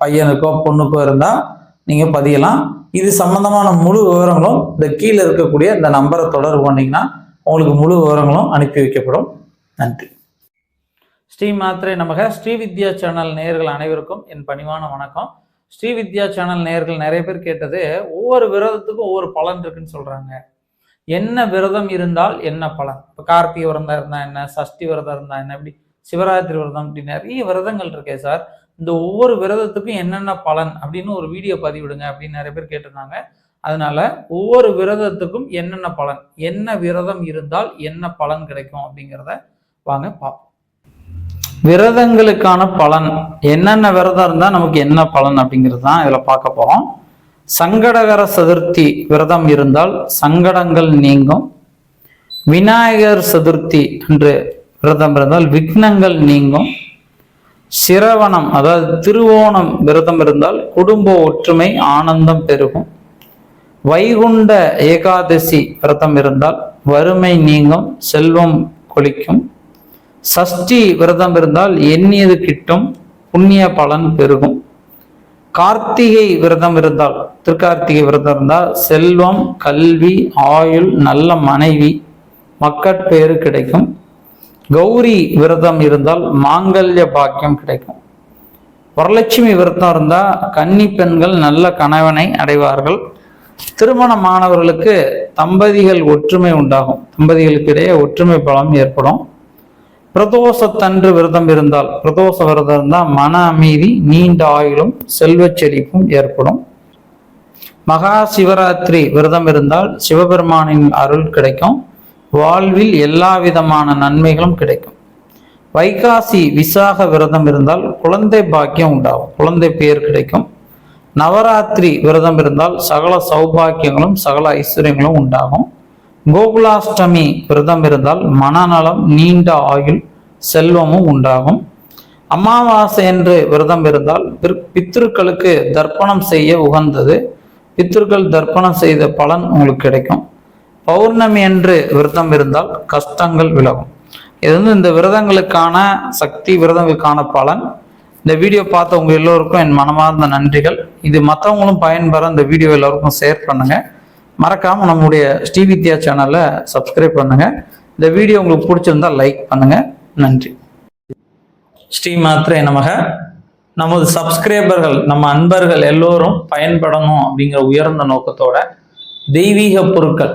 பையனுக்கோ பொண்ணுக்கோ இருந்தால் நீங்கள் பதியலாம். இது சம்பந்தமான முழு விவரங்களும் இந்த கீழே இருக்கக்கூடிய இந்த நம்பரை தொடர்பு பண்ணிங்கன்னா உங்களுக்கு முழு விவரங்களும் அனுப்பி வைக்கப்படும். நன்றி. ஸ்ரீ மாத்திரை நமக. ஸ்ரீ வித்யா சேனல் நேர்கள் அனைவருக்கும் என் பணிவான வணக்கம். ஸ்ரீ வித்யா சேனல் நேர்கள் நிறைய பேர் கேட்டது ஒவ்வொரு விரதத்துக்கும் ஒவ்வொரு பலன் இருக்குன்னு சொல்றாங்க. என்ன விரதம் இருந்தால் என்ன பலன்? இப்போ கார்த்திகை விரதம் இருந்தால் என்ன? சஷ்டி விரதம் இருந்தால் என்ன? இப்படி சிவராத்திரி விரதம் இப்படி நிறைய விரதங்கள் இருக்கே சார். இந்த ஒவ்வொரு விரதத்துக்கும் என்னென்ன பலன் அப்படின்னு ஒரு வீடியோ பதிவிடுங்க அப்படின்னு நிறைய பேர் கேட்டிருந்தாங்க. அதனால ஒவ்வொரு விரதத்துக்கும் என்னென்ன பலன் என்ன விரதம் இருந்தால் என்ன பலன் கிடைக்கும் அப்படிங்கிறத வாங்க பார்ப்போம். விரதங்களுக்கான பலன் என்னென்ன விரதம் இருந்தால் நமக்கு என்ன பலன் அப்படிங்கிறது தான் இதில் பார்க்க போகிறோம் சங்கடகர சதுர்த்தி விரதம் இருந்தால் சங்கடங்கள் நீங்கும். விநாயகர் சதுர்த்தி என்று விரதம் இருந்தால் விக்னங்கள் நீங்கும். சிரவணம் அதாவது திருவோணம் விரதம் இருந்தால் குடும்ப ஒற்றுமை ஆனந்தம் பெருகும். வைகுண்ட ஏகாதசி விரதம் இருந்தால் வறுமை நீங்கும் செல்வம் கொளிக்கும். சஷ்டி விரதம் இருந்தால் எண்ணியது கிட்டும் புண்ணிய பலன் பெருகும். கார்த்திகை விரதம் இருந்தால் திருக்கார்த்திகை விரதம் இருந்தால் செல்வம் கல்வி ஆயுள் நல்ல மனைவி மக்கட்பேறு கிடைக்கும். கௌரி விரதம் இருந்தால் மாங்கல்ய பாக்கியம் கிடைக்கும். வரலட்சுமி விரதம் இருந்தால் கன்னி பெண்கள் நல்ல கணவனை அடைவார்கள். திருமணமானவர்களுக்கு தம்பதிகள் ஒற்றுமை உண்டாகும். தம்பதிகளுக்கு இடையே ஒற்றுமை பலம் ஏற்படும். பிரதோஷத்தன்று விரதம் இருந்தால் பிரதோஷ விரதம் இருந்தால் மன அமைதி நீண்ட ஆயுளும் செல்வச் செழிப்பும் ஏற்படும். மகா சிவராத்திரி விரதம் இருந்தால் சிவபெருமானின் அருள் கிடைக்கும். வாழ்வில் எல்லா விதமான நன்மைகளும் கிடைக்கும். வைகாசி விசாக விரதம் இருந்தால் குழந்தை பாக்கியம் உண்டாகும். குழந்தை பேர் கிடைக்கும். நவராத்திரி விரதம் இருந்தால் சகல சௌபாக்கியங்களும் சகல ஐஸ்வர்யங்களும் உண்டாகும். கோகுலாஷ்டமி விரதம் இருந்தால் மனநலம் நீண்ட ஆயுள் செல்வமும் உண்டாகும். அமாவாசை என்று விரதம் இருந்தால் பிற்- பித்ருக்களுக்கு தர்ப்பணம் செய்ய உகந்தது. பித்ருக்கள் தர்ப்பணம் செய்த பலன் உங்களுக்கு கிடைக்கும். பௌர்ணமி என்று விரதம் இருந்தால் கஷ்டங்கள் விலகும். இது வந்து இந்த விரதங்களுக்கான சக்தி விரதங்களுக்கான பலன். இந்த வீடியோ பார்த்த உங்க எல்லோருக்கும் என் மனமார்ந்த நன்றிகள். இது மற்றவங்களும் பயன்பெற இந்த வீடியோ எல்லோருக்கும் ஷேர் பண்ணுங்க. மறக்காம நம்முடைய ஸ்ரீ வித்யா சேனலை சப்ஸ்கிரைப் பண்ணுங்க. இந்த வீடியோ உங்களுக்கு பிடிச்சிருந்தா லைக் பண்ணுங்க. நன்றி. ஸ்ரீ மாத்திரை நமக. நமது சப்ஸ்கிரைபர்கள் நம்ம அன்பர்கள் எல்லோரும் பயன்படணும் அப்படிங்கிற உயர்ந்த நோக்கத்தோட தெய்வீக பொருட்கள்